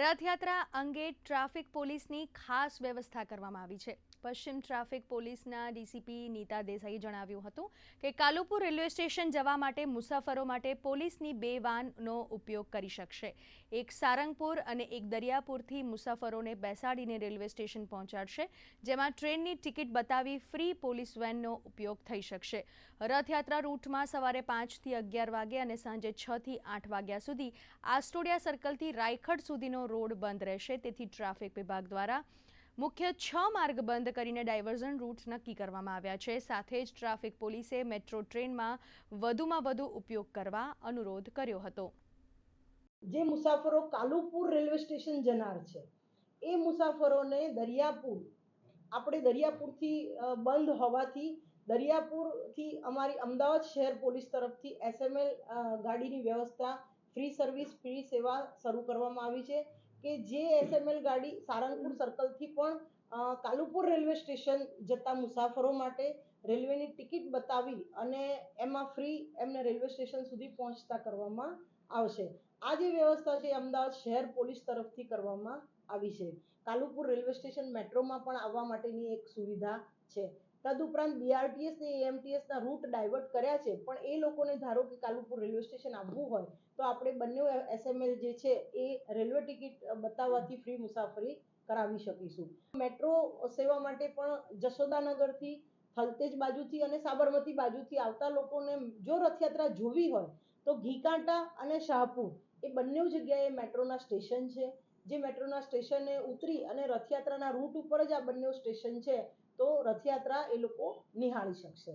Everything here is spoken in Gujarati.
રથયાત્રા અંગે ટ્રાફિક પોલીસની ખાસ વ્યવસ્થા કરવામાં આવી છે. પશ્ચિમ ટ્રાફિક પોલીસના ડીસીપી નીતા દેસાઈએ જણાવ્યું હતું કે કાલુપુર રેલવે સ્ટેશન જવા માટે મુસાફરો માટે પોલીસની બે વાનનો ઉપયોગ કરી શકશે. એક સારંગપુર અને એક દરિયાપુરથી મુસાફરોને બેસાડીને રેલવે સ્ટેશન પહોંચાડશે, જેમાં ટ્રેનની ટિકિટ બતાવી ફ્રી પોલીસ વેનનો ઉપયોગ થઈ શકશે. રથયાત્રા રૂટમાં સવારે પાંચથી અગિયાર વાગે અને સાંજે છથી આઠ વાગ્યા સુધી આસ્ટોડિયા સર્કલથી રાયખડ સુધીનો રોડ બંધ રહેશે. તેથી ટ્રાફિક વિભાગ દ્વારા મુખ્ય છ માર્ગ બંધ કરીને ડાયવર્ઝન રૂટ નક્કી કરવામાં આવ્યા છે. સાથે જ ટ્રાફિક પોલીસે મેટ્રો ટ્રેનમાં વધુમાં વધુ ઉપયોગ કરવા અનુરોધ કર્યો હતો. જે મુસાફરો કાલુપુર રેલવે સ્ટેશન જનાર છે, એ મુસાફરોને દરિયાપુર, આપણે દરિયાપુરથી બંધ હોવાથી દરિયાપુરથી અમારી અમદાવાદ શહેર પોલીસ તરફથી એસએમએલ ગાડીની વ્યવસ્થા ફ્રી સર્વિસ ફ્રી સેવા શરૂ કરવામાં આવી છે કે જે એસએમએલ ગાડી સારંગપુર સર્કલથી પણ કાલુપુર રેલવે સ્ટેશન જતા મુસાફરો માટે રેલવેની ટિકિટ બતાવી અને એમાં ફ્રી એમને રેલવે સ્ટેશન સુધી પહોંચતા કરવામાં આવશે. આ જે વ્યવસ્થા છે અમદાવાદ શહેર પોલીસ તરફથી કરવામાં આવી છે. કાલુપુર રેલવે સ્ટેશન મેટ્રોમાં પણ આવવા માટેની એક સુવિધા છે. તદુપરાંત બીઆરટીએસ ને એએમટીએસના રૂટ ડાયવર્ટ કર્યા છે, પણ એ લોકોને ધારો કે કાલુપુર રેલવે સ્ટેશન આવવું હોય, તો આપણે બંને એસએમએલ જે છે એ રેલવે ટિકિટ બતાવવાથી ફ્રી મુસાફરી કરાવી શકીશું. મેટ્રો સેવા માટે પણ જશોદાનગરથી થલતેજ બાજુથી અને સાબરમતી બાજુથી આવતા લોકોને જો રથયાત્રા જોવી હોય, તો ઘીકાંટા અને શાહપુર એ બંને જગ્યાએ મેટ્રોના સ્ટેશન છે. જે મેટ્રોના સ્ટેશને ઉતરી અને રથયાત્રાના રૂટ ઉપર જ આ બંને સ્ટેશન છે, તો રથયાત્રા એ લોકો નિહાળી શકશે.